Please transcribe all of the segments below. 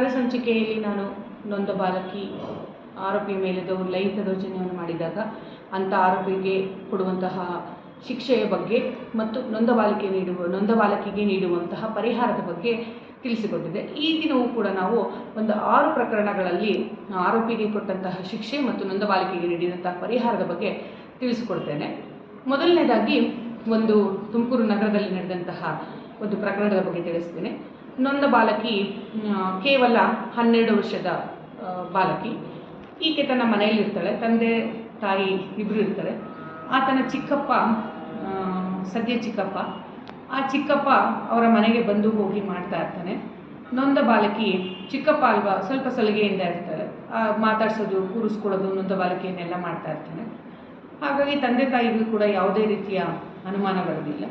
ಕಳೆದ ಸಂಚಿಕೆಯಲ್ಲಿ ನಾನು ನೊಂದ ಬಾಲಕಿ ಆರೋಪಿ ಮೇಲೆ ಲೈಂಗಿಕ ದೌರ್ಜನ್ಯವನ್ನು ಮಾಡಿದಾಗ ಅಂಥ ಆರೋಪಿಗೆ ಕೊಡುವಂತಹ ಶಿಕ್ಷೆಯ ಬಗ್ಗೆ ಮತ್ತು ನೊಂದ ಬಾಲಕಿ ನೀಡುವ, ನೊಂದ ಬಾಲಕಿಗೆ ನೀಡುವಂತಹ ಪರಿಹಾರದ ಬಗ್ಗೆ ತಿಳಿಸಿಕೊಟ್ಟಿದೆ ಈ ದಿನವೂ ಕೂಡ ನಾವು ಒಂದು ಆರು ಪ್ರಕರಣಗಳಲ್ಲಿ ಆರೋಪಿಗೆ ಕೊಟ್ಟಂತಹ ಶಿಕ್ಷೆ ಮತ್ತು ನೊಂದ ಬಾಲಕಿಗೆ ನೀಡಿದಂತಹ ಪರಿಹಾರದ ಬಗ್ಗೆ ತಿಳಿಸಿಕೊಡ್ತೇನೆ. ಮೊದಲನೇದಾಗಿ ಒಂದು ತುಮಕೂರು ನಗರದಲ್ಲಿ ನಡೆದಂತಹ ಒಂದು ಪ್ರಕರಣದ ಬಗ್ಗೆ ತಿಳಿಸ್ತೇನೆ. ನೊಂದ ಬಾಲಕಿ ಕೇವಲ ಹನ್ನೆರಡು ವರ್ಷದ ಬಾಲಕಿ. ಈಕೆ ತನ್ನ ಮನೆಯಲ್ಲಿರ್ತಾಳೆ ತಂದೆ, ತಾಯಿ ಇಬ್ಬರು ಇರ್ತಾರೆ. ಆತನ ಚಿಕ್ಕಪ್ಪ ಸದ್ಯ ಚಿಕ್ಕಪ್ಪ. ಆ ಚಿಕ್ಕಪ್ಪ ಅವರ ಮನೆಗೆ ಬಂದು ಹೋಗಿ ಮಾಡ್ತಾ ಇರ್ತಾನೆ. ನೊಂದ ಬಾಲಕಿ ಚಿಕ್ಕಪ್ಪ ಅಲ್ವಾ, ಸ್ವಲ್ಪ ಸಲಿಗೆಯಿಂದ ಇರ್ತಾರೆ ಮಾತಾಡ್ಸೋದು, ಕೂರಿಸ್ಕೊಳ್ಳೋದು, ನೊಂದ ಬಾಲಕಿಯನ್ನೆಲ್ಲ ಮಾಡ್ತಾ ಇರ್ತಾನೆ. ಹಾಗಾಗಿ ತಂದೆ ತಾಯಿಗೂ ಕೂಡ ಯಾವುದೇ ರೀತಿಯ ಅನುಮಾನ ಬರೋದಿಲ್ಲ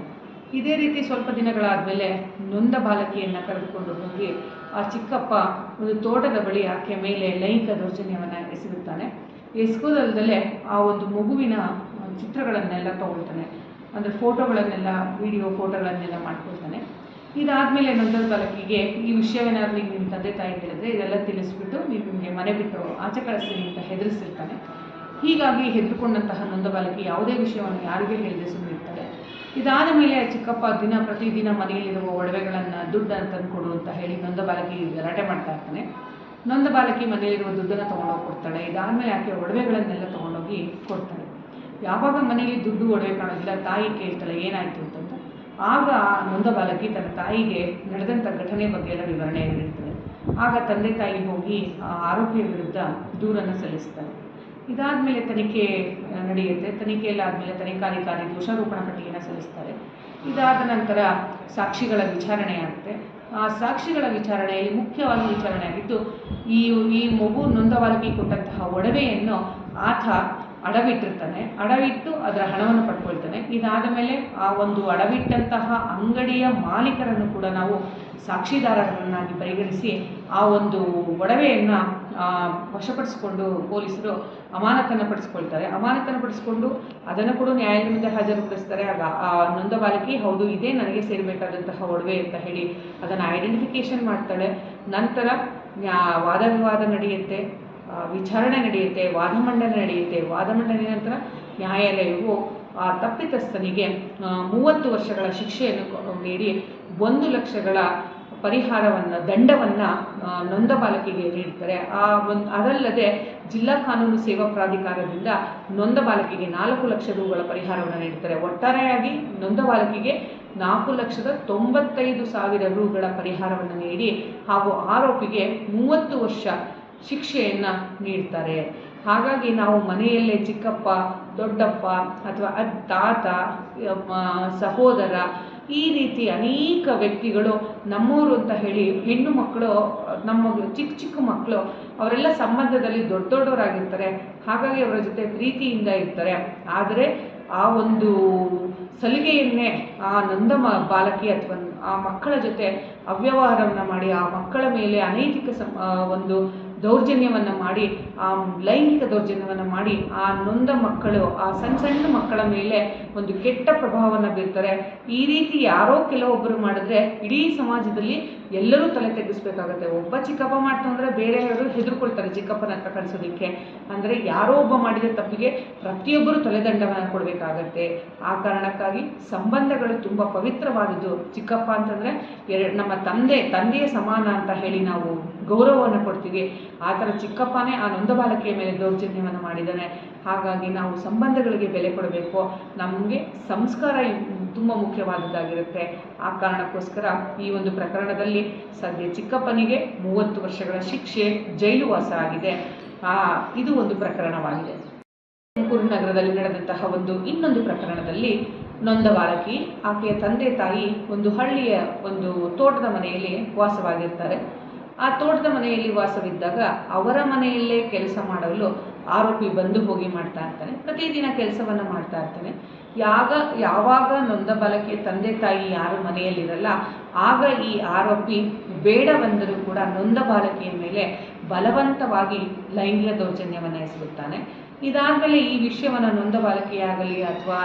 ಇದೇ ರೀತಿ ಸ್ವಲ್ಪ ದಿನಗಳಾದಮೇಲೆ ನೊಂದ ಬಾಲಕಿಯನ್ನು ಕರೆದುಕೊಂಡು ಹೋಗಿ ಆ ಚಿಕ್ಕಪ್ಪ ಒಂದು ತೋಟದ ಬಳಿ ಆಕೆಯ ಮೇಲೆ ಲೈಂಗಿಕ ದೌರ್ಜನ್ಯವನ್ನು ಎಸಗುತ್ತಾನೆ ಎಸಗೋದಲ್ದಲೆ ಆ ಒಂದು ಮಗುವಿನ ಚಿತ್ರಗಳನ್ನೆಲ್ಲ ತಗೊಳ್ತಾನೆ ಅಂದರೆ ಫೋಟೋಗಳನ್ನೆಲ್ಲ, ವಿಡಿಯೋ ಫೋಟೋಗಳನ್ನೆಲ್ಲ ಮಾಡ್ಕೊಳ್ತಾನೆ. ಇದಾದಮೇಲೆ ನೊಂದ ಬಾಲಕಿಗೆ ಈ ವಿಷಯವೇನಾದ್ರೂ ನಿಮ್ಮ ತಂದೆ ತಾಯಿ ಹೇಳಿದ್ರೆ ಇದೆಲ್ಲ ತಿಳಿಸ್ಬಿಟ್ಟು ನೀವು ನಿಮಗೆ ಮನೆ ಬಿಟ್ಟು ಆಚೆ ಕಳಿಸ್ತೀನಿ ಅಂತ ಹೆದರಿಸಿರ್ತಾನೆ. ಹೀಗಾಗಿ ಹೆದರ್ಕೊಂಡಂತಹ ನೊಂದ ಬಾಲಕಿ ಯಾವುದೇ ವಿಷಯವನ್ನು ಯಾರಿಗೂ ಹೇಳದೆ ಸುಮ್ಮನಿರ್ತಾಳೆ ಇದಾದ ಮೇಲೆ ಚಿಕ್ಕಪ್ಪ ದಿನ ಪ್ರತಿದಿನ ಮನೆಯಲ್ಲಿರುವ ಒಡವೆಗಳನ್ನು ದುಡ್ಡನ್ನು ತಂದು ಕೊಡು ಅಂತ ಹೇಳಿ ನೊಂದ ಬಾಲಕಿ ಗಲಾಟೆ ಮಾಡ್ತಾ ಇರ್ತಾನೆ. ನೊಂದ ಬಾಲಕಿ ಮನೆಯಲ್ಲಿರುವ ದುಡ್ಡನ್ನು ತೊಗೊಂಡೋಗಿ ಕೊಡ್ತಾಳೆ. ಇದಾದಮೇಲೆ ಆಕೆ ಒಡವೆಗಳನ್ನೆಲ್ಲ ತೊಗೊಂಡೋಗಿ ಕೊಡ್ತಾಳೆ. ಯಾವಾಗ ಮನೆಯಲ್ಲಿ ದುಡ್ಡು ಒಡವೆ ಕಾಣೋದಿಲ್ಲ, ತಾಯಿ ಕೇಳ್ತಾಳೆ, ಏನಾಯಿತು ಅಂತಂದು ಆಗ ಆ ನೊಂದ ಬಾಲಕಿ ತನ್ನ ತಾಯಿಗೆ ನಡೆದಂಥ ಘಟನೆ ಬಗ್ಗೆ ಎಲ್ಲ ವಿವರಣೆ ನೀಡ್ತಾಳೆ. ಆಗ ತಂದೆ ತಾಯಿ ಹೋಗಿ ಆ ಆರೋಪಿಯ ವಿರುದ್ಧ ದೂರನ್ನು ಸಲ್ಲಿಸ್ತಾರೆ ಇದಾದಮೇಲೆ ತನಿಖೆ ಆ, ನಡೆಯುತ್ತೆ. ತನಿಖೆಯಲ್ಲಿ ಆದಮೇಲೆ ತನಿಖಾಧಿಕಾರಿ ದೋಷಾರೋಪಣ ಪಟ್ಟಿಯನ್ನು ಸಲ್ಲಿಸ್ತಾರೆ. ಇದಾದ ನಂತರ ಸಾಕ್ಷಿಗಳ ವಿಚಾರಣೆ ಆಗುತ್ತೆ. ಆ ಸಾಕ್ಷಿಗಳ ವಿಚಾರಣೆಯಲ್ಲಿ ಮುಖ್ಯವಾಗಿ ವಿಚಾರಣೆ ಆಗಿದ್ದು ಈ ಈ ಮಗು ನೊಂದವಾಗಿ ಕೊಟ್ಟಂತಹ ಒಡವೆಯನ್ನು ಆತ ಅಡವಿಟ್ಟಿರ್ತಾನೆ. ಅಡವಿಟ್ಟು ಅದರ ಹಣವನ್ನು ಪಡ್ಕೊಳ್ತಾನೆ. ಇದಾದ ಮೇಲೆ ಆ ಒಂದು ಅಡವಿಟ್ಟಂತಹ ಅಂಗಡಿಯ ಮಾಲೀಕರನ್ನು ಕೂಡ ನಾವು ಸಾಕ್ಷಿದಾರರನ್ನಾಗಿ ಪರಿಗಣಿಸಿ ಆ ಒಂದು ಒಡವೆಯನ್ನು ವಶಪಡಿಸಿಕೊಂಡು ಪೊಲೀಸರು ಅಮಾನತನ್ನು ಪಡಿಸ್ಕೊಳ್ತಾರೆ. ಅಮಾನತನ್ನು ಪಡಿಸ್ಕೊಂಡು ಅದನ್ನು ಕೂಡ ನ್ಯಾಯಾಲಯದ ಹಾಜರುಪಡಿಸ್ತಾರೆ ಆಗ ಆ ನೊಂದ ಬಾಲಕಿ ಹೌದು, ಇದೇ ನನಗೆ ಸೇರಬೇಕಾದಂತಹ ಒಡವೆ ಅಂತ ಹೇಳಿ ಅದನ್ನು ಐಡೆಂಟಿಫಿಕೇಶನ್ ಮಾಡ್ತಾಳೆ. ನಂತರ ವಾದ ವಿವಾದ ನಡೆಯುತ್ತೆ. ವಿಚಾರಣೆ ನಡೆಯುತ್ತೆ, ವಾದ ಮಂಡನೆ ನಡೆಯುತ್ತೆ. ವಾದ ಮಂಡನೆ ನಂತರ ನ್ಯಾಯಾಲಯವು ಆ ತಪ್ಪಿತಸ್ಥನಿಗೆ ಮೂವತ್ತು ವರ್ಷಗಳ ಶಿಕ್ಷೆಯನ್ನು ನೀಡಿ ಒಂದು ಲಕ್ಷಗಳ ಪರಿಹಾರವನ್ನು, ದಂಡವನ್ನು ನೊಂದ ಬಾಲಕಿಗೆ ನೀಡ್ತಾರೆ. ಆ ಒಂದು, ಅದಲ್ಲದೆ ಜಿಲ್ಲಾ ಕಾನೂನು ಸೇವಾ ಪ್ರಾಧಿಕಾರದಿಂದ ನೊಂದ ಬಾಲಕಿಗೆ ನಾಲ್ಕು ಲಕ್ಷ ರೂಗಳ ಪರಿಹಾರವನ್ನು ನೀಡ್ತಾರೆ. ಒಟ್ಟಾರೆಯಾಗಿ ನೊಂದ ಬಾಲಕಿಗೆ ನಾಲ್ಕು ಲಕ್ಷದ ತೊಂಬತ್ತೈದು ಸಾವಿರ ರೂಗಳ ಪರಿಹಾರವನ್ನು ನೀಡಿ ಹಾಗೂ ಆರೋಪಿಗೆ ಮೂವತ್ತು ವರ್ಷ ಶಿಕ್ಷೆಯನ್ನು ನೀಡ್ತಾರೆ. ಹಾಗಾಗಿ ನಾವು ಮನೆಯಲ್ಲೇ ಚಿಕ್ಕಪ್ಪ, ದೊಡ್ಡಪ್ಪ ಅಥವಾ ಅದ್ ತಾತ ಸಹೋದರ ಈ ರೀತಿ ಅನೇಕ ವ್ಯಕ್ತಿಗಳು ನಮ್ಮವರು ಅಂತ ಹೇಳಿ ಹೆಣ್ಣು ಮಕ್ಕಳು, ನಮ್ಮ ಚಿಕ್ಕ ಚಿಕ್ಕ ಮಕ್ಕಳು ಅವರೆಲ್ಲ ಸಂಬಂಧದಲ್ಲಿ ದೊಡ್ಡ ದೊಡ್ಡವರಾಗಿರ್ತಾರೆ. ಹಾಗಾಗಿ ಅವರ ಜೊತೆ ಪ್ರೀತಿಯಿಂದ ಇರ್ತಾರೆ. ಆದರೆ ಆ ಒಂದು ಸಲಿಗೆಯನ್ನೇ ಆ ನಂದ ಬಾಲಕಿ ಅಥವಾ ಆ ಮಕ್ಕಳ ಜೊತೆ ಅವ್ಯವಹಾರವನ್ನು ಮಾಡಿ ಆ ಮಕ್ಕಳ ಮೇಲೆ ಅನೈತಿಕ ಸಂ ಒಂದು ದೌರ್ಜನ್ಯವನ್ನು ಮಾಡಿ, ಆ ಲೈಂಗಿಕ ದೌರ್ಜನ್ಯವನ್ನು ಮಾಡಿ, ಆ ನೊಂದ ಮಕ್ಕಳು, ಆ ಸಣ್ಣ ಸಣ್ಣ ಮಕ್ಕಳ ಮೇಲೆ ಒಂದು ಕೆಟ್ಟ ಪ್ರಭಾವವನ್ನು ಬೀರ್ತಾರೆ. ಈ ರೀತಿ ಯಾರೋ ಕೆಲವೊಬ್ಬರು ಮಾಡಿದ್ರೆ ಇಡೀ ಸಮಾಜದಲ್ಲಿ ಎಲ್ಲರೂ ತಲೆ ತೆಗೆಸ್ಬೇಕಾಗತ್ತೆ. ಒಬ್ಬ ಚಿಕ್ಕಪ್ಪ ಮಾಡ್ತಂದ್ರೆ ಬೇರೆಯವರು ಹೆದರ್ಕೊಳ್ತಾರೆ ಚಿಕ್ಕಪ್ಪನ ಹತ್ರ ಕಳಿಸೋದಕ್ಕೆ ಅಂದರೆ ಯಾರೋ ಒಬ್ಬ ಮಾಡಿದ ತಪ್ಪಿಗೆ ಪ್ರತಿಯೊಬ್ಬರು ತಲೆದಂಡವನ್ನು ಕೊಡಬೇಕಾಗತ್ತೆ. ಆ ಕಾರಣಕ್ಕಾಗಿ ಸಂಬಂಧಗಳು ತುಂಬ ಪವಿತ್ರವಾದದ್ದು. ಚಿಕ್ಕಪ್ಪ ಅಂತಂದರೆ ನಮ್ಮ ತಂದೆ, ತಂದೆಯ ಸಮಾನ ಅಂತ ಹೇಳಿ ನಾವು ಗೌರವವನ್ನು ಕೊಡ್ತೀವಿ. ಆ ಥರ ಚಿಕ್ಕಪ್ಪನೇ ಆ ನೊಂದ ಬಾಲಕಿಯ ಮೇಲೆ ದೌರ್ಜನ್ಯವನ್ನು ಮಾಡಿದ್ದಾನೆ. ಹಾಗಾಗಿ ನಾವು ಸಂಬಂಧಗಳಿಗೆ ಬೆಲೆ ಕೊಡಬೇಕು. ನಮಗೆ ಸಂಸ್ಕಾರ ತುಂಬ ಮುಖ್ಯವಾದದ್ದಾಗಿರುತ್ತೆ. ಆ ಕಾರಣಕ್ಕೋಸ್ಕರ ಈ ಒಂದು ಪ್ರಕರಣದಲ್ಲಿ ಸದ್ಯ ಚಿಕ್ಕಪ್ಪನಿಗೆ ಮೂವತ್ತು ವರ್ಷಗಳ ಶಿಕ್ಷೆ ಜೈಲುವಾಸ ಆಗಿದೆ. ಆ, ಇದು ಒಂದು ಪ್ರಕರಣವಾಗಿದೆ. ತುಮಕೂರು ನಗರದಲ್ಲಿ ನಡೆದಂತಹ ಒಂದು ಇನ್ನೊಂದು ಪ್ರಕರಣದಲ್ಲಿ ನೊಂದ ಬಾಲಕಿ ಆಕೆಯ ತಂದೆ ತಾಯಿ ಒಂದು ಹಳ್ಳಿಯ ಒಂದು ತೋಟದ ಮನೆಯಲ್ಲಿ ವಾಸವಾಗಿರ್ತಾರೆ. ಆ ತೋಟದ ಮನೆಯಲ್ಲಿ ವಾಸವಿದ್ದಾಗ ಅವರ ಮನೆಯಲ್ಲೇ ಕೆಲಸ ಮಾಡಲು ಆರೋಪಿ ಬಂದು ಹೋಗಿ ಮಾಡ್ತಾ ಇರ್ತಾನೆ. ಪ್ರತಿದಿನ ಕೆಲಸವನ್ನು ಮಾಡ್ತಾ ಇರ್ತಾನೆ. ಯಾಗ, ಯಾವಾಗ ನೊಂದ ಬಾಲಕಿಯ ತಂದೆ ತಾಯಿ ಯಾರು ಮನೆಯಲ್ಲಿರಲ್ಲ ಆಗ ಈ ಆರೋಪಿ ಬೇಡವೆಂದರೂ ಕೂಡ ನೊಂದ ಬಾಲಕಿಯ ಮೇಲೆ ಬಲವಂತವಾಗಿ ಲೈಂಗಿಕ ದೌರ್ಜನ್ಯವನ್ನು ಎಸಗುತ್ತಾನೆ. ಇದಾದಮೇಲೆ ಈ ವಿಷಯವನ್ನು ನೊಂದ ಬಾಲಕಿಯಾಗಲಿ ಅಥವಾ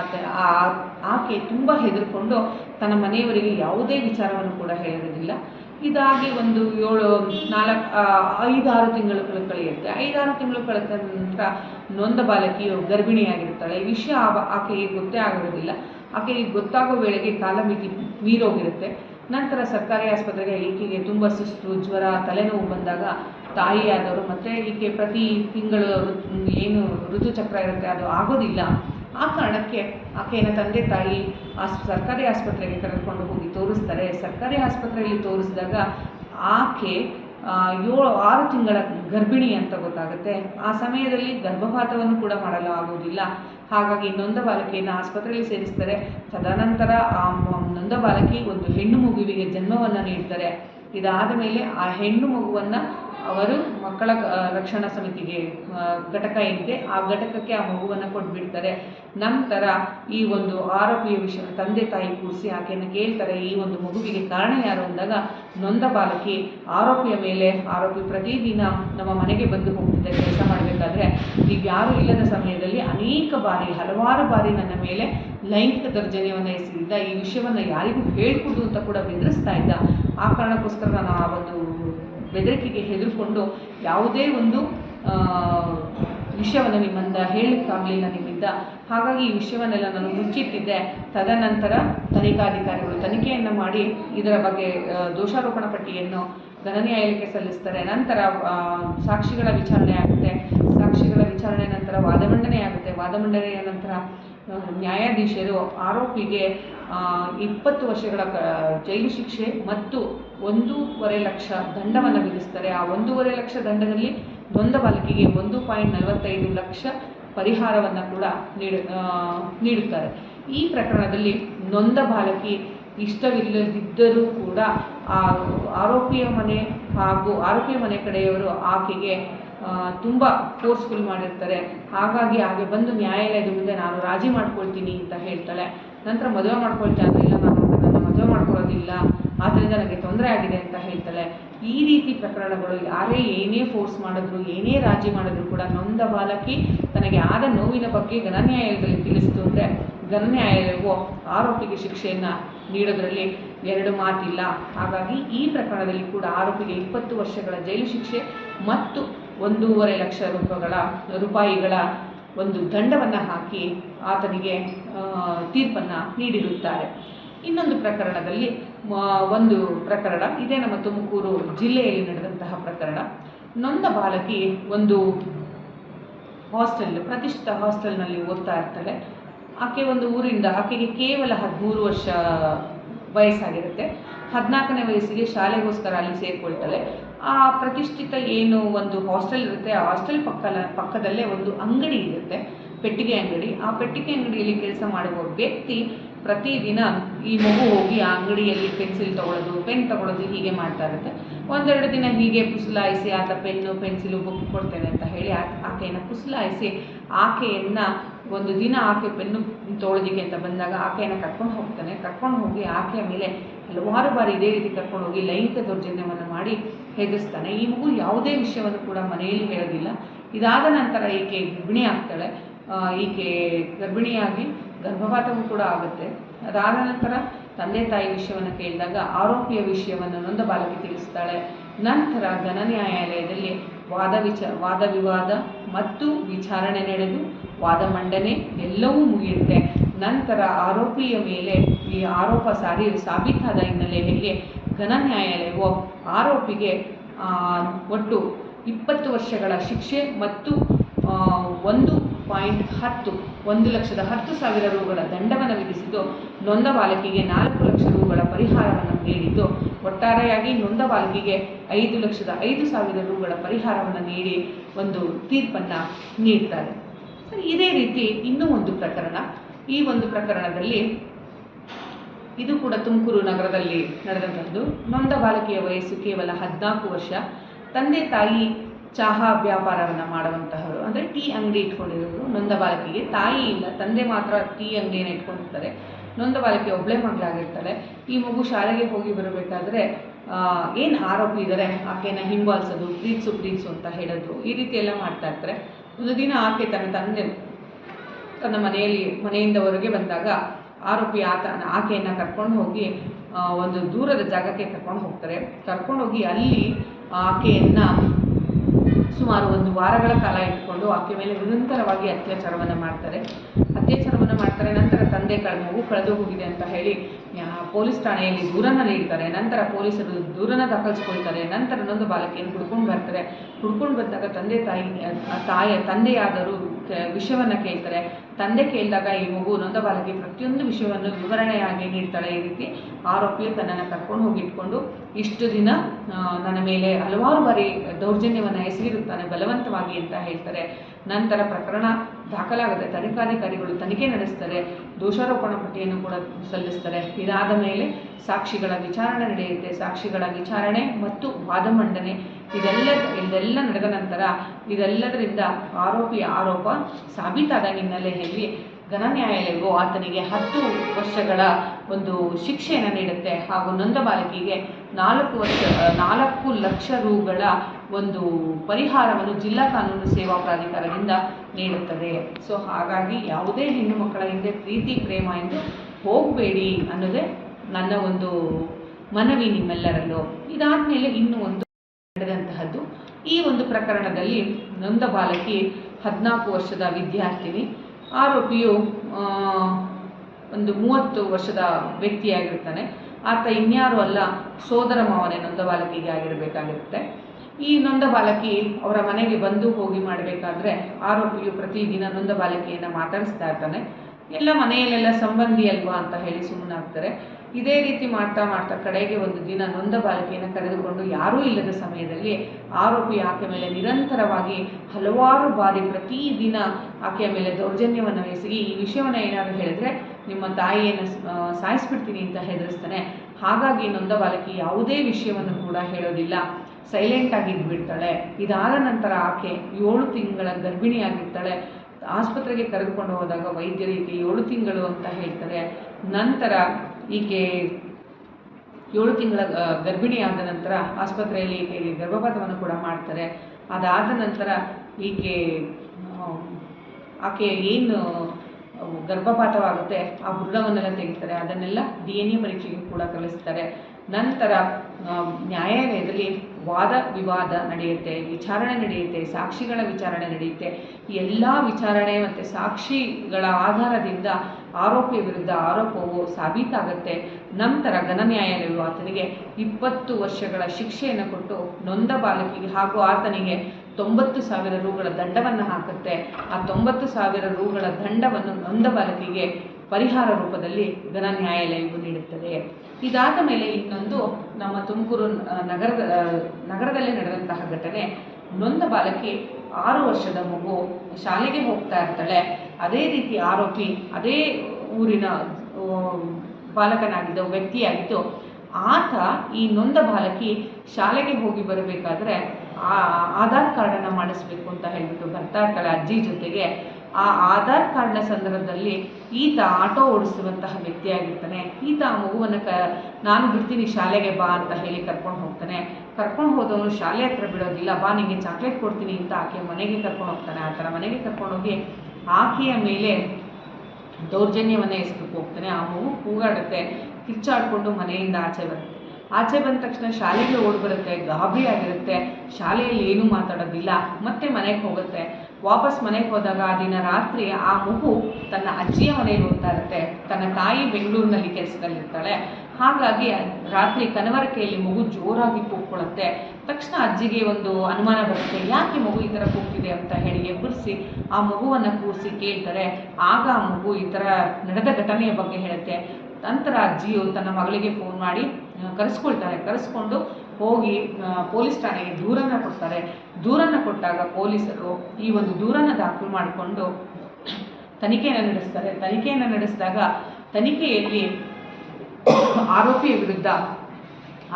ಆಕೆ ತುಂಬ ಹೆದರ್ಕೊಂಡು ತನ್ನ ಮನೆಯವರಿಗೆ ಯಾವುದೇ ವಿಚಾರವನ್ನು ಕೂಡ ಹೇಳಿರೋದಿಲ್ಲ ಇದಾಗಿ ಒಂದು ಏಳು, ನಾಲ್ಕು ಐದಾರು ತಿಂಗಳು ಕಳೆ- ಕಳೆಯುತ್ತೆ. ಐದಾರು ತಿಂಗಳು ಕಳೆದ ನಂತರ ನೊಂದ ಬಾಲಕಿಯು ಗರ್ಭಿಣಿಯಾಗಿರ್ತಾಳೆ ಈ ವಿಷಯ ಆಕೆಗೆ ಗೊತ್ತೇ ಆಗಿರೋದಿಲ್ಲ ಆಕೆಗೆ ಗೊತ್ತಾಗೋ ವೇಳೆಗೆ ಕಾಲಮಿತಿ ಮೀರೋಗಿರುತ್ತೆ ನಂತರ ಸರ್ಕಾರಿ ಆಸ್ಪತ್ರೆಗೆ ಈಕೆಗೆ ತುಂಬ ಸುಸ್ತು, ಜ್ವರ, ತಲೆನೋವು ಬಂದಾಗ ತಾಯಿಯಾದವರು ಮತ್ತು ಈಕೆ ಪ್ರತಿ ತಿಂಗಳು ಏನು ಋತುಚಕ್ರ ಇರುತ್ತೆ ಅದು ಆಗೋದಿಲ್ಲ. ಆ ಕಾರಣಕ್ಕೆ ಆಕೆಯನ್ನು ತಂದೆ ತಾಯಿ ಆಸ್, ಸರ್ಕಾರಿ ಆಸ್ಪತ್ರೆಗೆ ಕರೆದುಕೊಂಡು ಹೋಗಿ ತೋರಿಸ್ತಾರೆ. ಸರ್ಕಾರಿ ಆಸ್ಪತ್ರೆಯಲ್ಲಿ ತೋರಿಸಿದಾಗ ಆಕೆ ಏಳು, ಆರು ತಿಂಗಳ ಗರ್ಭಿಣಿ ಅಂತ ಗೊತ್ತಾಗುತ್ತೆ. ಆ ಸಮಯದಲ್ಲಿ ಗರ್ಭಪಾತವನ್ನು ಕೂಡ ಮಾಡಲು ಆಗುವುದಿಲ್ಲ. ಹಾಗಾಗಿ ನೊಂದ ಬಾಲಕಿಯನ್ನು ಆಸ್ಪತ್ರೆಯಲ್ಲಿ ಸೇರಿಸ್ತಾರೆ. ತದನಂತರ ಆ ನೊಂದ ಬಾಲಕಿ ಒಂದು ಹೆಣ್ಣು ಮಗುವಿಗೆ ಜನ್ಮವನ್ನು ನೀಡ್ತಾರೆ. ಇದಾದ ಮೇಲೆ ಆ ಹೆಣ್ಣು ಮಗುವನ್ನು ಅವರು ಮಕ್ಕಳ ರಕ್ಷಣಾ ಸಮಿತಿಗೆ ಘಟಕ ಏನಿದೆ, ಆ ಘಟಕಕ್ಕೆ ಆ ಮಗುವನ್ನು ಕೊಟ್ಬಿಡ್ತಾರೆ. ನಂತರ ಈ ಒಂದು ಆರೋಪಿಯ ವಿಷಯ ತಂದೆ ತಾಯಿ ಕೂರಿಸಿ ಆಕೆಯನ್ನು ಕೇಳ್ತಾರೆ, ಈ ಒಂದು ಮಗುವಿಗೆ ಕಾರಣ ಯಾರು ಅಂದಾಗ ನೊಂದ ಬಾಲಕಿ ಆರೋಪಿಯ ಮೇಲೆ ಆರೋಪಿ ಪ್ರತಿದಿನ ನಮ್ಮ ಮನೆಗೆ ಬಂದು ಹೋಗ್ತಿದ್ದ ಕೆಲಸ ಮಾಡಬೇಕಾದ್ರೆ ಈಗ ಯಾರು ಇಲ್ಲದ ಸಮಯದಲ್ಲಿ ಅನೇಕ ಬಾರಿ, ಹಲವಾರು ಬಾರಿ ನನ್ನ ಮೇಲೆ ಲೈಂಗಿಕ ದೌರ್ಜನ್ಯವನ್ನು ಎಸಗಿದ್ದ ಈ ವಿಷಯವನ್ನು ಯಾರಿಗೂ ಹೇಳ್ಕೊಡು ಅಂತ ಕೂಡ ಬೆದರಿಸ್ತಾ ಇದ್ದ. ಆ ಕಾರಣಕ್ಕೋಸ್ಕರ ನಾನು ಆ ಒಂದು ಬೆದರಿಕೆಗೆ ಹೆದರ್ಕೊಂಡು ಯಾವುದೇ ಒಂದು ವಿಷಯವನ್ನು ನಿಮ್ಮಿಂದ ಹೇಳಲಿಕ್ಕಾಗಲಿಲ್ಲ ನಿಮ್ಮಿಂದ. ಹಾಗಾಗಿ ಈ ವಿಷಯವನ್ನೆಲ್ಲ ನಾನು ಮುಚ್ಚಿಟ್ಟಿದ್ದೆ. ತದನಂತರ ತನಿಖಾಧಿಕಾರಿಗಳು ತನಿಖೆಯನ್ನು ಮಾಡಿ ಇದರ ಬಗ್ಗೆ ದೋಷಾರೋಪಣ ಪಟ್ಟಿಯನ್ನು ಘನ ನ್ಯಾಯಾಲಯಕ್ಕೆ ಸಲ್ಲಿಸ್ತಾರೆ. ನಂತರ ಸಾಕ್ಷಿಗಳ ವಿಚಾರಣೆ ಆಗುತ್ತೆ. ಸಾಕ್ಷಿಗಳ ವಿಚಾರಣೆ ನಂತರ ವಾದ ಮಂಡನೆ ಆಗುತ್ತೆ. ವಾದ ಮಂಡನೆಯ ನಂತರ ನ್ಯಾಯಾಧೀಶರು ಆರೋಪಿಗೆ ಇಪ್ಪತ್ತು ವರ್ಷಗಳ ಜೈಲು ಶಿಕ್ಷೆ ಮತ್ತು ಒಂದೂವರೆ ಲಕ್ಷ ದಂಡವನ್ನು ವಿಧಿಸ್ತಾರೆ. ಆ ಒಂದೂವರೆ ಲಕ್ಷ ದಂಡದಲ್ಲಿ ನೊಂದ ಬಾಲಕಿಗೆ ಒಂದು ಪಾಯಿಂಟ್ ನಲವತ್ತೈದು ಲಕ್ಷ ಪರಿಹಾರವನ್ನು ಕೂಡ ನೀಡು ನೀಡುತ್ತಾರೆ. ಈ ಪ್ರಕರಣದಲ್ಲಿ ನೊಂದ ಬಾಲಕಿ ಇಷ್ಟವಿಲ್ಲದಿದ್ದರೂ ಕೂಡ ಆ ಆರೋಪಿಯ ಮನೆ ಹಾಗೂ ಆರೋಪಿಯ ಮನೆ ಕಡೆಯವರು ಆಕೆಗೆ ತುಂಬ ಫೋರ್ಸ್ಫುಲ್ ಮಾಡಿರ್ತಾರೆ. ಹಾಗಾಗಿ ಹಾಗೆ ಬಂದು ನ್ಯಾಯಾಲಯದ ಮುಂದೆ ನಾನು ರಾಜಿ ಮಾಡ್ಕೊಳ್ತೀನಿ ಅಂತ ಹೇಳ್ತಾಳೆ. ನಂತರ ಮದುವೆ ಮಾಡ್ಕೊಳ್ತಾ ಇಲ್ಲ ನಾನು ನನ್ನ ಮದುವೆ ಮಾಡ್ಕೊಳ್ಳೋದಿಲ್ಲ ಆದ್ದರಿಂದ ನನಗೆ ತೊಂದರೆ ಆಗಿದೆ ಅಂತ ಹೇಳ್ತಾಳೆ. ಈ ರೀತಿ ಪ್ರಕರಣಗಳು ಯಾರೇ ಏನೇ ಫೋರ್ಸ್ ಮಾಡಿದ್ರು, ಏನೇ ರಾಜಿ ಮಾಡಿದ್ರು ಕೂಡ ನೊಂದ ಬಾಲಕಿ ತನಗೆ ಆದ ನೋವಿನ ಬಗ್ಗೆ ಘನನ್ಯಾಯಾಲಯದಲ್ಲಿ ತಿಳಿಸಿತು ಅಂದರೆ ಘನನ್ಯಾಯಾಲಯವು ಆರೋಪಿಗೆ ಶಿಕ್ಷೆಯನ್ನು ನೀಡೋದರಲ್ಲಿ ಎರಡು ಮಾತಿಲ್ಲ. ಹಾಗಾಗಿ ಈ ಪ್ರಕರಣದಲ್ಲಿ ಕೂಡ ಆರೋಪಿಗೆ ಇಪ್ಪತ್ತು ವರ್ಷಗಳ ಜೈಲು ಶಿಕ್ಷೆ ಮತ್ತು ಒಂದೂವರೆ ಲಕ್ಷ ರೂಪಗಳ, ರೂಪಾಯಿಗಳ ಒಂದು ದಂಡವನ್ನು ಹಾಕಿ ಆತನಿಗೆ ತೀರ್ಪನ್ನು ನೀಡಿರುತ್ತಾರೆ. ಇನ್ನೊಂದು ಪ್ರಕರಣದಲ್ಲಿ ಒಂದು ಪ್ರಕರಣ, ಇದೇ ನಮ್ಮ ತುಮಕೂರು ಜಿಲ್ಲೆಯಲ್ಲಿ ನಡೆದಂತಹ ಪ್ರಕರಣ. ನೊಂದ ಬಾಲಕಿ ಒಂದು ಹಾಸ್ಟೆಲ್, ಪ್ರತಿಷ್ಠಿತ ಹಾಸ್ಟೆಲ್ನಲ್ಲಿ ಓದ್ತಾ ಇರ್ತಾಳೆ. ಆಕೆ ಒಂದು ಊರಿಂದ, ಆಕೆಗೆ ಕೇವಲ ಹದಿಮೂರು ವರ್ಷ ವಯಸ್ಸಾಗಿರುತ್ತೆ. ಹದಿನಾಲ್ಕನೇ ವಯಸ್ಸಿಗೆ ಶಾಲೆಗೋಸ್ಕರ ಅಲ್ಲಿ ಸೇರಿಕೊಳ್ತಾಳೆ. ಆ ಪ್ರತಿಷ್ಠಿತ ಏನು ಒಂದು ಹಾಸ್ಟೆಲ್ ಇರುತ್ತೆ, ಆ ಹಾಸ್ಟೆಲ್ ಪಕ್ಕಲ, ಪಕ್ಕದಲ್ಲೇ ಒಂದು ಅಂಗಡಿ ಇರುತ್ತೆ, ಪೆಟ್ಟಿಗೆ ಅಂಗಡಿ. ಆ ಪೆಟ್ಟಿಗೆ ಅಂಗಡಿಯಲ್ಲಿ ಕೆಲಸ ಮಾಡುವ ವ್ಯಕ್ತಿ ಪ್ರತಿದಿನ ಈ ಮಗು ಹೋಗಿ ಆ ಅಂಗಡಿಯಲ್ಲಿ ಪೆನ್ಸಿಲ್ ತಗೊಳ್ಳೋದು ಪೆನ್ ತಗೊಳ್ಳೋದು ಹೀಗೆ ಮಾಡ್ತಾ ಇರುತ್ತೆ. ಒಂದೆರಡು ದಿನ ಹೀಗೆ ಪುಸಲಾಯಿಸಿ ಆತ ಪೆನ್ನು ಪೆನ್ಸಿಲು ಬುಕ್ ಕೊಡ್ತೇನೆ ಅಂತ ಹೇಳಿ ಆಕೆಯನ್ನು ಪುಸಲಾಯಿಸಿ ಆಕೆಯನ್ನು ಒಂದು ದಿನ ಆಕೆ ಪೆನ್ನು ತೊಗೊಳೋದಿಕ್ಕೆ ಅಂತ ಬಂದಾಗ ಆಕೆಯನ್ನು ಕರ್ಕೊಂಡು ಹೋಗ್ತಾನೆ. ಕರ್ಕೊಂಡು ಹೋಗಿ ಆಕೆಯ ಮೇಲೆ ಹಲವಾರು ಬಾರಿ ಇದೇ ರೀತಿ ಕರ್ಕೊಂಡು ಹೋಗಿ ಲೈಂಗಿಕ ದೌರ್ಜನ್ಯವನ್ನು ಮಾಡಿ ಹೆದರಿಸ್ತಾನೆ. ಈ ಮಗು ಯಾವುದೇ ವಿಷಯವನ್ನು ಕೂಡ ಮನೆಯಲ್ಲಿ ಹೇಳೋದಿಲ್ಲ. ಇದಾದ ನಂತರ ಈಕೆ ಗರ್ಭಿಣಿ ಆಗ್ತಾಳೆ. ಈಕೆ ಗರ್ಭಿಣಿಯಾಗಿ ಗರ್ಭಪಾತವೂ ಕೂಡ ಆಗುತ್ತೆ. ಅದಾದ ನಂತರ ತಂದೆ ತಾಯಿ ವಿಷಯವನ್ನು ಕೇಳಿದಾಗ ಆರೋಪಿಯ ವಿಷಯವನ್ನು ನೊಂದ ಬಾಲಕಿ ತಿಳಿಸ್ತಾಳೆ. ನಂತರ ಘನ ನ್ಯಾಯಾಲಯದಲ್ಲಿ ವಾದ ವಿಚ ವಾದ ವಿವಾದ ಮತ್ತು ವಿಚಾರಣೆ ನಡೆದು ವಾದ ಮಂಡನೆ ಎಲ್ಲವೂ ಮುಗಿಯುತ್ತೆ. ನಂತರ ಆರೋಪಿಯ ಮೇಲೆ ಈ ಆರೋಪ ಸಾರಿ ಸಾಬೀತಾದ ಹಿನ್ನೆಲೆಯಲ್ಲಿ ಘನ ನ್ಯಾಯಾಲಯವು ಆರೋಪಿಗೆ ಒಟ್ಟು ಇಪ್ಪತ್ತು ವರ್ಷಗಳ ಶಿಕ್ಷೆ ಮತ್ತು ಒಂದು ಪಾಯಿಂಟ್ ಹತ್ತು, ಒಂದು ಲಕ್ಷದ ಹತ್ತು ಸಾವಿರ ರೂಗಳ ದಂಡವನ್ನು ವಿಧಿಸಿದ್ದು, ನೊಂದ ಬಾಲಕಿಗೆ ನಾಲ್ಕು ಲಕ್ಷ ರೂಗಳ ಪರಿಹಾರವನ್ನು ನೀಡಿದ್ದು ಒಟ್ಟಾರೆಯಾಗಿ ನೊಂದ ಬಾಲಕಿಗೆ ಐದು ಲಕ್ಷದ ಐದು ಸಾವಿರ ರೂಗಳ ಪರಿಹಾರವನ್ನು ನೀಡಿ ಒಂದು ತೀರ್ಪನ್ನು ನೀಡ್ತಾರೆ ಇದೇ ರೀತಿ ಇನ್ನೂ ಒಂದು ಪ್ರಕರಣ. ಈ ಒಂದು ಪ್ರಕರಣದಲ್ಲಿ ಇದು ಕೂಡ ತುಮಕೂರು ನಗರದಲ್ಲಿ ನಡೆದಂಥದ್ದು ನೊಂದ ಬಾಲಕಿಯ ವಯಸ್ಸು ಕೇವಲ ಹದಿನಾಲ್ಕು ವರ್ಷ. ತಂದೆ ತಾಯಿ ಚಹಾ ವ್ಯಾಪಾರವನ್ನು ಮಾಡುವಂತಹವರು. ಅಂದರೆ ಟೀ ಅಂಗಡಿ ಇಟ್ಕೊಂಡಿರೋರು. ನೊಂದ ಬಾಲಕಿಗೆ ತಾಯಿ ಇಲ್ಲ, ತಂದೆ ಮಾತ್ರ ಟೀ ಅಂಗಡಿಯನ್ನು ಇಟ್ಕೊಂಡಿರ್ತಾರೆ. ನೊಂದ ಬಾಲಕಿ ಒಬ್ಬಳೇ ಮಗಳಾಗಿರ್ತಾಳೆ. ಈ ಮಗು ಶಾಲೆಗೆ ಹೋಗಿ ಬರಬೇಕಾದ್ರೆ ಏನು ಆರೋಪಿ ಇದ್ದಾರೆ ಆಕೆನ ಹಿಂಬಾಲಿಸೋದು, ಪ್ರೀತಿಸು ಪ್ರೀತಿಸು ಅಂತ ಹೇಳೋದು, ಈ ರೀತಿ ಎಲ್ಲ ಮಾಡ್ತಾ ಇರ್ತಾರೆ. ಒಂದು ದಿನ ಆಕೆ ತನ್ನ ತಂದೆ, ತನ್ನ ಮನೆಯಲ್ಲಿ, ಮನೆಯಿಂದ ಹೊರಗೆ ಬಂದಾಗ ಆರೋಪಿ ಆತ, ಆಕೆಯನ್ನು ಕರ್ಕೊಂಡು ಹೋಗಿ ಒಂದು ದೂರದ ಜಾಗಕ್ಕೆ ಕರ್ಕೊಂಡು ಹೋಗ್ತಾರೆ. ಕರ್ಕೊಂಡೋಗಿ ಅಲ್ಲಿ ಆಕೆಯನ್ನು ಸುಮಾರು ಒಂದು ವಾರಗಳ ಕಾಲ ಇಟ್ಕೊಂಡು ಆಕೆ ಮೇಲೆ ನಿರಂತರವಾಗಿ ಅತ್ಯಾಚಾರವನ್ನು ಮಾಡ್ತಾರೆ. ಅತ್ಯಾಚಾರವನ್ನು ಮಾಡ್ತಾರೆ, ನಂತರ ತಂದೆ ಕಳೆದ ಮಗು ಕಳೆದು ಹೋಗಿದೆ ಅಂತ ಹೇಳಿ ಪೊಲೀಸ್ ಠಾಣೆಯಲ್ಲಿ ದೂರನ್ನ ನೀಡ್ತಾರೆ. ನಂತರ ಪೊಲೀಸರು ದೂರನ ದಾಖಲಿಸ್ಕೊಳ್ತಾರೆ. ನಂತರ ಇನ್ನೊಂದು ಬಾಲಕಿಯನ್ನು ಹುಡ್ಕೊಂಡು ಬರ್ತಾರೆ. ಹುಡ್ಕೊಂಡು ಬಂದಾಗ ತಂದೆ ತಾಯಿ, ಆ ತಾಯಿಯ ತಂದೆಯಾದರೂ ವಿಷಯವನ್ನು ಕೇಳ್ತಾರೆ. ತಂದೆ ಕೇಳಿದಾಗ ಈ ಮಗು ನೊಂದ ಬಾಲಕಿ ಪ್ರತಿಯೊಂದು ವಿಷಯವನ್ನು ವಿವರಣೆಯಾಗಿ ನೀಡ್ತಾಳೆ ಈ ರೀತಿ. ಆರೋಪಿಯು ತನ್ನನ್ನು ಕರ್ಕೊಂಡು ಹೋಗಿಟ್ಕೊಂಡು ಇಷ್ಟು ದಿನ ನನ್ನ ಮೇಲೆ ಹಲವಾರು ಬಾರಿ ದೌರ್ಜನ್ಯವನ್ನು ಎಸಗಿರುತ್ತಾನೆ, ಬಲವಂತವಾಗಿ ಅಂತ ಹೇಳ್ತಾರೆ. ನಂತರ ಪ್ರಕರಣ ದಾಖಲಾಗುತ್ತೆ. ತನಿಖಾಧಿಕಾರಿಗಳು ತನಿಖೆ ನಡೆಸ್ತಾರೆ, ದೋಷಾರೋಪಣ ಪಟ್ಟಿಯನ್ನು ಕೂಡ ಸಲ್ಲಿಸ್ತಾರೆ. ಇದಾದ ಮೇಲೆ ಸಾಕ್ಷಿಗಳ ವಿಚಾರಣೆ ನಡೆಯುತ್ತೆ. ಸಾಕ್ಷಿಗಳ ವಿಚಾರಣೆ ಮತ್ತು ವಾದ ಮಂಡನೆ, ಇದೆಲ್ಲ ಇದೆಲ್ಲ ನಡೆದ ನಂತರ ಇದೆಲ್ಲದರಿಂದ ಆರೋಪಿಯ ಆರೋಪ ಸಾಬೀತಾದ ಹಿನ್ನೆಲೆಯಲ್ಲಿ ಘನ ನ್ಯಾಯಾಲಯವು ಆತನಿಗೆ ಹತ್ತು ವರ್ಷಗಳ ಒಂದು ಶಿಕ್ಷೆಯನ್ನು ನೀಡುತ್ತೆ. ಹಾಗೂ ನೊಂದ ಬಾಲಕಿಗೆ ನಾಲ್ಕು ವರ್ಷ, ನಾಲ್ಕು ಲಕ್ಷ ರುಗಳ ಒಂದು ಪರಿಹಾರವನ್ನು ಜಿಲ್ಲಾ ಕಾನೂನು ಸೇವಾ ಪ್ರಾಧಿಕಾರದಿಂದ ನೀಡುತ್ತದೆ. ಸೊ ಹಾಗಾಗಿ ಯಾವುದೇ ಹೆಣ್ಣು ಮಕ್ಕಳ ಹಿಂದೆ ಪ್ರೀತಿ, ಪ್ರೇಮ ಎಂದು ಹೋಗಬೇಡಿ ಅನ್ನೋದೇ ನನ್ನ ಒಂದು ಮನವಿ ನಿಮ್ಮೆಲ್ಲರಲ್ಲೂ. ಇದಾದಮೇಲೆ ಇನ್ನೂ ಒಂದು ನಡೆದಂತಹದ್ದು, ಈ ಒಂದು ಪ್ರಕರಣದಲ್ಲಿ ನೊಂದ ಬಾಲಕಿ ಹದಿನಾಲ್ಕು ವರ್ಷದ ವಿದ್ಯಾರ್ಥಿನಿ, ಆರೋಪಿಯು ಒಂದು ಮೂವತ್ತು ವರ್ಷದ ವ್ಯಕ್ತಿಯಾಗಿರ್ತಾನೆ. ಆತ ಇನ್ಯಾರು ಅಲ್ಲ, ಸೋದರ ಮಾವನೆ ನೊಂದ ಬಾಲಕಿಗೆ ಆಗಿರಬೇಕಾಗಿರುತ್ತೆ. ಈ ನೊಂದ ಬಾಲಕಿ ಅವರ ಮನೆಗೆ ಬಂದು ಹೋಗಿ ಮಾಡಬೇಕಾದ್ರೆ ಆರೋಪಿಯು ಪ್ರತಿದಿನ ನೊಂದ ಬಾಲಕಿಯನ್ನು ಮಾತಾಡಿಸ್ತಾ ಇರ್ತಾನೆ. ಎಲ್ಲ ಮನೆಯಲ್ಲೆಲ್ಲ ಸಂಬಂಧಿ ಅಲ್ವಾ ಅಂತ ಹೇಳಿ ಸುಮ್ಮನಾಗ್ತಾರೆ. ಇದೇ ರೀತಿ ಮಾಡ್ತಾ ಮಾಡ್ತಾ ಕಡೆಗೆ ಒಂದು ದಿನ ನೊಂದ ಬಾಲಕಿಯನ್ನು ಕರೆದುಕೊಂಡು ಯಾರೂ ಇಲ್ಲದ ಸಮಯದಲ್ಲಿ ಆರೋಪಿ ಆಕೆ ಮೇಲೆ ನಿರಂತರವಾಗಿ ಹಲವಾರು ಬಾರಿ ಪ್ರತಿದಿನ ಆಕೆಯ ಮೇಲೆ ದೌರ್ಜನ್ಯವನ್ನು ಎಸಗಿ ಈ ವಿಷಯವನ್ನು ಏನಾದರೂ ಹೇಳಿದ್ರೆ ನಿಮ್ಮ ತಾಯಿಯನ್ನು ಸಾಯಿಸ್ಬಿಡ್ತೀನಿ ಅಂತ ಹೆದರಿಸ್ತಾನೆ. ಹಾಗಾಗಿ ನೊಂದ ಬಾಲಕಿ ಯಾವುದೇ ವಿಷಯವನ್ನು ಕೂಡ ಹೇಳೋದಿಲ್ಲ. ಸೈಲೆಂಟ್ ಆಗಿ ಇದ್ಬಿಡ್ತಾಳೆ ಇದಾದ ನಂತರ ಆಕೆ ಏಳು ತಿಂಗಳ ಗರ್ಭಿಣಿಯಾಗಿರ್ತಾಳೆ. ಆಸ್ಪತ್ರೆಗೆ ಕರೆದುಕೊಂಡು ಹೋದಾಗ ವೈದ್ಯರಿಗೆ ಏಳು ತಿಂಗಳು ಅಂತ ಹೇಳ್ತಾರೆ. ನಂತರ ಈಕೆ ಏಳು ತಿಂಗಳ ಗರ್ಭಿಣಿ ಗರ್ಭಿಣಿಯಾದ ನಂತರ ಆಸ್ಪತ್ರೆಯಲ್ಲಿ ಈಕೆಗೆ ಗರ್ಭಪಾತವನ್ನು ಕೂಡ ಮಾಡ್ತಾರೆ. ಅದಾದ ನಂತರ ಈಕೆ ಆಕೆ ಏನು ಗರ್ಭಪಾತವಾಗುತ್ತೆ ಆ ಭ್ರೂಣವನ್ನೆಲ್ಲ ತೆಗಿತಾರೆ. ಅದನ್ನೆಲ್ಲ ಡಿ ಎನ್ ಎ ಪರೀಕ್ಷೆಗೆ ಕೂಡ ಕಳಿಸ್ತಾರೆ. ನಂತರ ನ್ಯಾಯಾಲಯದಲ್ಲಿ ವಾದ ವಿವಾದ ನಡೆಯುತ್ತೆ, ವಿಚಾರಣೆ ನಡೆಯುತ್ತೆ, ಸಾಕ್ಷಿಗಳ ವಿಚಾರಣೆ ನಡೆಯುತ್ತೆ. ಎಲ್ಲ ವಿಚಾರಣೆ ಮತ್ತು ಸಾಕ್ಷಿಗಳ ಆಧಾರದಿಂದ ಆರೋಪಿಯ ವಿರುದ್ಧ ಆರೋಪವು ಸಾಬೀತಾಗುತ್ತೆ. ನಂತರ ಘನ ನ್ಯಾಯಾಲಯವು ಆತನಿಗೆ ಇಪ್ಪತ್ತು ವರ್ಷಗಳ ಶಿಕ್ಷೆಯನ್ನು ಕೊಟ್ಟು ನೊಂದ ಬಾಲಕಿಗೆ ಹಾಗೂ ಆತನಿಗೆ ತೊಂಬತ್ತು ಸಾವಿರ ರೂಗಳ ದಂಡವನ್ನು ಹಾಕುತ್ತೆ. ಆ ತೊಂಬತ್ತು ಸಾವಿರ ರೂಗಳ ದಂಡವನ್ನು ನೊಂದ ಬಾಲಕಿಗೆ ಪರಿಹಾರ ರೂಪದಲ್ಲಿ ಘನ ನ್ಯಾಯಾಲಯವು ನೀಡುತ್ತದೆ. ಇದಾದ ಮೇಲೆ ಇನ್ನೊಂದು ನಮ್ಮ ತುಮಕೂರು ನಗರದ ನಗರದಲ್ಲಿ ನಡೆದಂತಹ ಘಟನೆ ನೊಂದ ಬಾಲಕಿ ಆರು ವರ್ಷದ ಮಗು ಶಾಲೆಗೆ ಹೋಗ್ತಾ ಇರ್ತಾಳೆ. ಅದೇ ರೀತಿ ಆರೋಪಿ ಅದೇ ಊರಿನ ಬಾಲಕನಾಗಿದ್ದ ವ್ಯಕ್ತಿಯಾಗಿದ್ದು, ಆತ ಈ ನೊಂದ ಬಾಲಕಿ ಶಾಲೆಗೆ ಹೋಗಿ ಬರಬೇಕಾದ್ರೆ ಆಧಾರ್ ಕಾರ್ಡನ್ನು ಮಾಡಿಸ್ಬೇಕು ಅಂತ ಹೇಳ್ಬಿಟ್ಟು ಬರ್ತಾ ಇರ್ತಾಳೆ ಅಜ್ಜಿ ಜೊತೆಗೆ. ಆ ಆಧಾರ್ ಕಾರ್ಡ್ನ ಸಂದರ್ಭದಲ್ಲಿ ಈತ ಆಟೋ ಓಡಿಸುವಂತಹ ವ್ಯಕ್ತಿಯಾಗಿರ್ತಾನೆ ಈತ ಆ ಮಗುವನ್ನು ಕ, ನಾನು ಬಿಡ್ತೀನಿ, ಶಾಲೆಗೆ ಬಾ ಅಂತ ಹೇಳಿ ಕರ್ಕೊಂಡು ಹೋಗ್ತಾನೆ. ಕರ್ಕೊಂಡು ಹೋದವನು ಶಾಲೆ ಹತ್ರ ಬಿಡೋದಿಲ್ಲ, ಬಾ, ನಿಂಗೆ ಚಾಕ್ಲೇಟ್ ಕೊಡ್ತೀನಿ ಅಂತ ಆಕೆಯ ಮನೆಗೆ ಕರ್ಕೊಂಡು ಹೋಗ್ತಾನೆ. ಆ ಥರ ಮನೆಗೆ ಕರ್ಕೊಂಡೋಗಿ ಆಕೆಯ ಮೇಲೆ ದೌರ್ಜನ್ಯವನ್ನು ಎಸಗಕ್ಕೆ ಹೋಗ್ತಾನೆ. ಆ ಮಗು ಕೂಗಾಡುತ್ತೆ ಕಿಚ್ಚಾಡ್ಕೊಂಡು ಮನೆಯಿಂದ ಆಚೆ ಬರುತ್ತೆ. ಆಚೆ ಬಂದ ತಕ್ಷಣ ಶಾಲೆಗೆ ಓಡಿ ಬರುತ್ತೆ ಗಾಬರಿ ಆಗಿರುತ್ತೆ ಶಾಲೆಯಲ್ಲಿ ಏನೂ ಮಾತಾಡೋದಿಲ್ಲ, ಮತ್ತೆ ಮನೆಗೆ ಹೋಗುತ್ತೆ. ವಾಪಸ್ ಮನೆಗೆ ಹೋದಾಗ ಆ ದಿನ ರಾತ್ರಿ ಆ ಮಗು ತನ್ನ ಅಜ್ಜಿಯ ಮನೆಯಲ್ಲಿ ಓದ್ತಾ ಇರುತ್ತೆ. ತನ್ನ ತಾಯಿ ಬೆಂಗಳೂರಿನಲ್ಲಿ ಕೆಲಸದಲ್ಲಿರ್ತಾಳೆ. ಹಾಗಾಗಿ ರಾತ್ರಿ ಕನವರಿಕೆಯಲ್ಲಿ ಮಗು ಜೋರಾಗಿ ಕೂಗ್ಕೊಳ್ಳುತ್ತೆ ತಕ್ಷಣ ಅಜ್ಜಿಗೆ ಒಂದು ಅನುಮಾನ ಬರುತ್ತೆ. ಯಾಕೆ ಮಗು ಈ ಥರ ಕೂಗ್ತಿದೆ ಅಂತ ಹೇಳಿ ಎಬ್ಬರಿಸಿ ಆ ಮಗುವನ್ನು ಕೂರಿಸಿ ಕೇಳ್ತಾರೆ. ಆಗ ಆ ಮಗು ಈ ಥರ ನಡೆದ ಘಟನೆಯ ಬಗ್ಗೆ ಹೇಳುತ್ತೆ. ನಂತರ ಅಜ್ಜಿಯು ತನ್ನ ಮಗಳಿಗೆ ಫೋನ್ ಮಾಡಿ ಕರೆಸ್ಕೊಳ್ತಾರೆ. ಕರೆಸ್ಕೊಂಡು ಹೋಗಿ ಪೊಲೀಸ್ ಠಾಣೆಗೆ ದೂರನ್ನು ಕೊಡ್ತಾರೆ. ದೂರನ್ನು ಕೊಟ್ಟಾಗ ಪೊಲೀಸರು ಈ ಒಂದು ದೂರನ್ನು ದಾಖಲು ಮಾಡಿಕೊಂಡು ತನಿಖೆಯನ್ನು ನಡೆಸ್ತಾರೆ. ತನಿಖೆಯನ್ನು ನಡೆಸಿದಾಗ ತನಿಖೆಯಲ್ಲಿ ಆರೋಪಿಯ ವಿರುದ್ಧ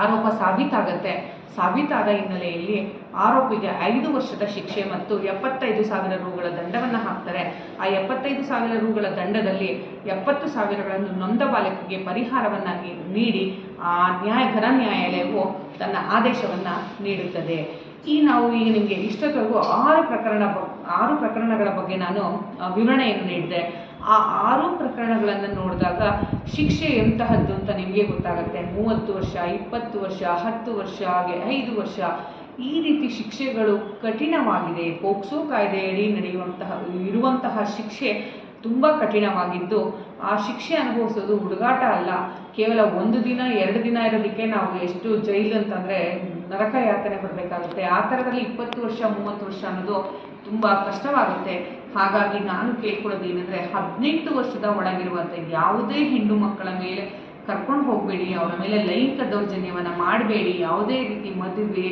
ಆರೋಪ ಸಾಬೀತಾಗತ್ತೆ. ಸಾಬೀತಾದ ಹಿನ್ನೆಲೆಯಲ್ಲಿ ಆರೋಪಿಗೆ ಐದು ವರ್ಷದ ಶಿಕ್ಷೆ ಮತ್ತು ಎಪ್ಪತ್ತೈದು ಸಾವಿರ ರೂಗಳ ದಂಡವನ್ನು ಹಾಕ್ತಾರೆ. ಆ ಎಪ್ಪತ್ತೈದು ಸಾವಿರ ರೂಗಳ ದಂಡದಲ್ಲಿ ಎಪ್ಪತ್ತು ಸಾವಿರಗಳನ್ನು ನೊಂದ ಬಾಲಕಿಗೆ ಪರಿಹಾರವನ್ನು ನೀಡಿ ಆ ನ್ಯಾಯ ಘನ ನ್ಯಾಯಾಲಯವು ತನ್ನ ಆದೇಶವನ್ನು ನೀಡುತ್ತದೆ. ಈ ನಾವು ಈಗ ನಿಮಗೆ ಇಷ್ಟೊತ್ತರೆಗೂ ಆರು ಪ್ರಕರಣ ಆರು ಪ್ರಕರಣಗಳ ಬಗ್ಗೆ ನಾನು ವಿವರಣೆಯನ್ನು ನೀಡಿದೆ. ಆ ಆರು ಪ್ರಕರಣಗಳನ್ನು ನೋಡಿದಾಗ ಶಿಕ್ಷೆ ಎಂತಹದ್ದು ಅಂತ ನಿಮಗೆ ಗೊತ್ತಾಗುತ್ತೆ. ಮೂವತ್ತು ವರ್ಷ, ಇಪ್ಪತ್ತು ವರ್ಷ, ಹತ್ತು ವರ್ಷ, ಹಾಗೆ ಐದು ವರ್ಷ. ಈ ರೀತಿ ಶಿಕ್ಷೆಗಳು ಕಠಿಣವಾಗಿದೆ. ಪೋಕ್ಸೋ ಕಾಯ್ದೆಯಡಿ ನಡೆಯುವಂತಹ, ಇರುವಂತಹ ಶಿಕ್ಷೆ ತುಂಬ ಕಠಿಣವಾಗಿದ್ದು, ಆ ಶಿಕ್ಷೆ ಅನುಭವಿಸೋದು ಹುಡುಗಾಟ ಅಲ್ಲ. ಕೇವಲ ಒಂದು ದಿನ, ಎರಡು ದಿನ ಇರೋದಕ್ಕೆ ನಾವು ಎಷ್ಟು ಜೈಲು ಅಂತಂದರೆ ನರಕ ಯಾತನೆ ಪಡಬೇಕಾಗುತ್ತೆ. ಆ ಥರದಲ್ಲಿ ಇಪ್ಪತ್ತು ವರ್ಷ, ಮೂವತ್ತು ವರ್ಷ ಅನ್ನೋದು ತುಂಬ ಕಷ್ಟವಾಗುತ್ತೆ. ಹಾಗಾಗಿ ನಾನು ಕೇಳ್ಕೊಳ್ಳೋದು ಏನಂದ್ರೆ ಹದಿನೆಂಟು ವರ್ಷದ ಒಳಗಿರುವಂತ ಯಾವುದೇ ಹೆಣ್ಣು ಮಕ್ಕಳ ಮೇಲೆ ಕರ್ಕೊಂಡು ಹೋಗಬೇಡಿ, ಅವರ ಮೇಲೆ ಲೈಂಗಿಕ ದೌರ್ಜನ್ಯವನ್ನು ಮಾಡಬೇಡಿ, ಯಾವುದೇ ರೀತಿ ಮದುವೆ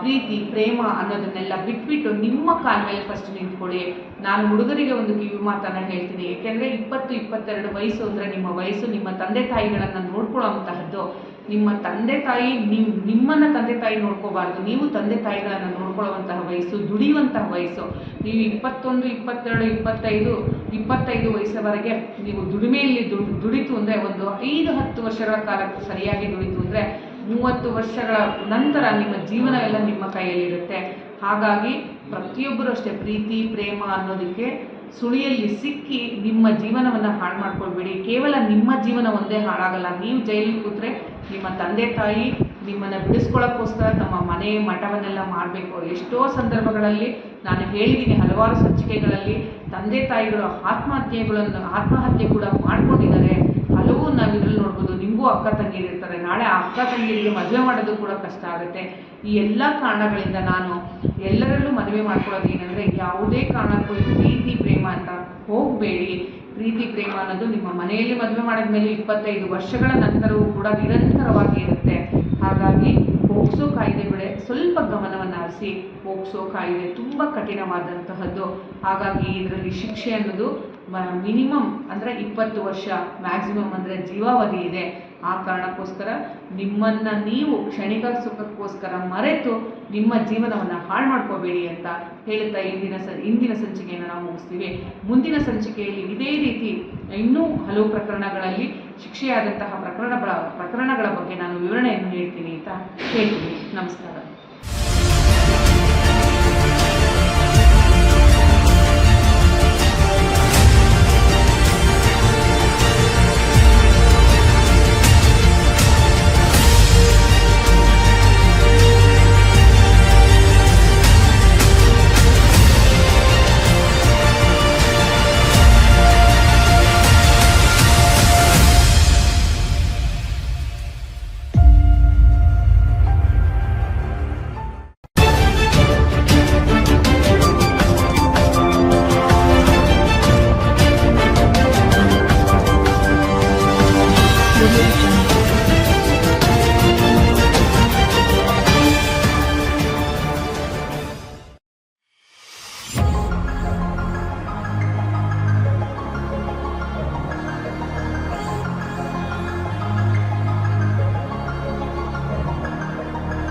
ಪ್ರೀತಿ, ಪ್ರೇಮ ಅನ್ನೋದನ್ನೆಲ್ಲ ಬಿಟ್ಬಿಟ್ಟು ನಿಮ್ಮ ಕಾಲ ಮೇಲೆ ಫಸ್ಟ್ ನಿಂತ್ಕೊಳ್ಳಿ. ನಾನು ಹುಡುಗರಿಗೆ ಒಂದು ಕಿವಿ ಮಾತನ್ನು ಹೇಳ್ತೀನಿ, ಏಕೆಂದರೆ ಇಪ್ಪತ್ತು ಇಪ್ಪತ್ತೆರಡು ವಯಸ್ಸು ಅಂದರೆ ನಿಮ್ಮ ವಯಸ್ಸು, ನಿಮ್ಮ ತಂದೆ ತಾಯಿಗಳನ್ನು ನೋಡ್ಕೊಳ್ಳೋವಂತಹದ್ದು ನಿಮ್ಮ ತಂದೆ ತಾಯಿ, ನೀವು ನಿಮ್ಮನ್ನ ತಂದೆ ತಾಯಿ ನೋಡ್ಕೋಬಾರ್ದು. ನೀವು ತಂದೆ ತಾಯಿಗಳನ್ನು ನೋಡ್ಕೊಳ್ಳುವಂತಹ ವಯಸ್ಸು, ದುಡಿಯುವಂತಹ ವಯಸ್ಸು. ನೀವು ಇಪ್ಪತ್ತೊಂದು, ಇಪ್ಪತ್ತೆರಡು, ಇಪ್ಪತ್ತೈದು ಇಪ್ಪತ್ತೈದು ವಯಸ್ಸವರೆಗೆ ನೀವು ದುಡಿಮೆಯಲ್ಲಿ ದುಡ್, ದುಡಿತು ಅಂದರೆ ಒಂದು ಐದು, ಹತ್ತು ವರ್ಷಗಳ ಕಾಲ ಸರಿಯಾಗಿ ದುಡಿತು ಅಂದರೆ ಮೂವತ್ತು ವರ್ಷಗಳ ನಂತರ ನಿಮ್ಮ ಜೀವನ ಎಲ್ಲ ನಿಮ್ಮ ಕೈಯಲ್ಲಿರುತ್ತೆ. ಹಾಗಾಗಿ ಪ್ರತಿಯೊಬ್ಬರು ಅಷ್ಟೇ ಪ್ರೀತಿ, ಪ್ರೇಮ ಅನ್ನೋದಕ್ಕೆ ಸುಳಿಯಲ್ಲಿ ಸಿಕ್ಕಿ ನಿಮ್ಮ ಜೀವನವನ್ನು ಹಾಳು ಮಾಡ್ಕೊಳ್ಬೇಡಿ. ಕೇವಲ ನಿಮ್ಮ ಜೀವನ ಒಂದೇ ಹಾಳಾಗಲ್ಲ. ನೀವು ಜೈಲಿಗೆ ಕೂತ್ರೆ ನಿಮ್ಮ ತಂದೆ ತಾಯಿ ನಿಮ್ಮನ್ನು ಬಿಡಿಸ್ಕೊಳ್ಳೋಕ್ಕೋಸ್ಕರ ತಮ್ಮ ಮನೆ ಮಠವನ್ನೆಲ್ಲ ಮಾಡಬೇಕು. ಎಷ್ಟೋ ಸಂದರ್ಭಗಳಲ್ಲಿ ನಾನು ಹೇಳಿದ್ದೀನಿ, ಹಲವಾರು ಸಂಚಿಕೆಗಳಲ್ಲಿ ತಂದೆ ತಾಯಿಗಳು ಆತ್ಮಹತ್ಯೆಗಳನ್ನು, ಆತ್ಮಹತ್ಯೆ ಕೂಡ ಮಾಡ್ಕೊಂಡಿದ್ದಾರೆ. ಹಲವು ನಾವು ಇದರಲ್ಲಿ ನೋಡ್ಬೋದು, ನಿಮಗೂ ಅಕ್ಕ ತಂಗಿರಿರ್ತಾರೆ ನಾಳೆ ಅಕ್ಕ ತಂಗಿರಿಗೆ ಮದುವೆ ಮಾಡೋದು ಕೂಡ ಕಷ್ಟ ಆಗುತ್ತೆ. ಈ ಎಲ್ಲ ಕಾರಣಗಳಿಂದ ನಾನು ಎಲ್ಲರಲ್ಲೂ ಮದುವೆ ಮಾಡ್ಕೊಳ್ಳೋದು ಏನಂದರೆ ಯಾವುದೇ ಕಾರಣಕ್ಕೂ ಪ್ರೀತಿ ಪ್ರೇಮ ಅಂತ ಹೋಗಬೇಡಿ. ಪ್ರೀತಿ, ಪ್ರೇಮ ಅನ್ನೋದು ನಿಮ್ಮ ಮನೆಯಲ್ಲಿ ಮದುವೆ ಮಾಡಿದ್ಮೇಲೆ ಇಪ್ಪತ್ತೈದು ವರ್ಷಗಳ ನಂತರವೂ ಕೂಡ ನಿರಂತರವಾಗಿ ಇರುತ್ತೆ. ಹಾಗಾಗಿ ಪೋಕ್ಸೋ ಬೆಳೆ ಸ್ವಲ್ಪ ಗಮನವನ್ನು ಹರಿಸಿ, ಪೋಕ್ಸೋ ಕಾಯ್ದೆ ತುಂಬ ಕಠಿಣವಾದಂತಹದ್ದು. ಹಾಗಾಗಿ ಇದರಲ್ಲಿ ಶಿಕ್ಷೆ ಅನ್ನೋದು ಮಿನಿಮಮ್ ಅಂದರೆ ಇಪ್ಪತ್ತು ವರ್ಷ ಮ್ಯಾಕ್ಸಿಮಮ್ ಅಂದರೆ ಜೀವಾವಧಿ ಇದೆ. ಆ ಕಾರಣಕ್ಕೋಸ್ಕರ ನಿಮ್ಮನ್ನು ನೀವು ಕ್ಷಣಿಕ ಸುಖಕ್ಕೋಸ್ಕರ ಮರೆತು ನಿಮ್ಮ ಜೀವನವನ್ನು ಹಾಳು ಮಾಡ್ಕೋಬೇಡಿ ಅಂತ ಹೇಳುತ್ತಾ ಇಂದಿನ ಸ, ಇಂದಿನ ಸಂಚಿಕೆಯನ್ನು ನಾವು ಮುಗಿಸ್ತೀವಿ. ಮುಂದಿನ ಸಂಚಿಕೆಯಲ್ಲಿ ಇದೇ ರೀತಿ ಇನ್ನೂ ಹಲವು ಪ್ರಕರಣಗಳಲ್ಲಿ ಶಿಕ್ಷೆಯಾದಂತಹ ಪ್ರಕರಣಗಳ ಪ್ರಕರಣಗಳ ಬಗ್ಗೆ ನಾನು ವಿವರಣೆಯನ್ನು ಹೇಳ್ತೀನಿ ಅಂತ ಹೇಳ್ತೀನಿ. ನಮಸ್ಕಾರ.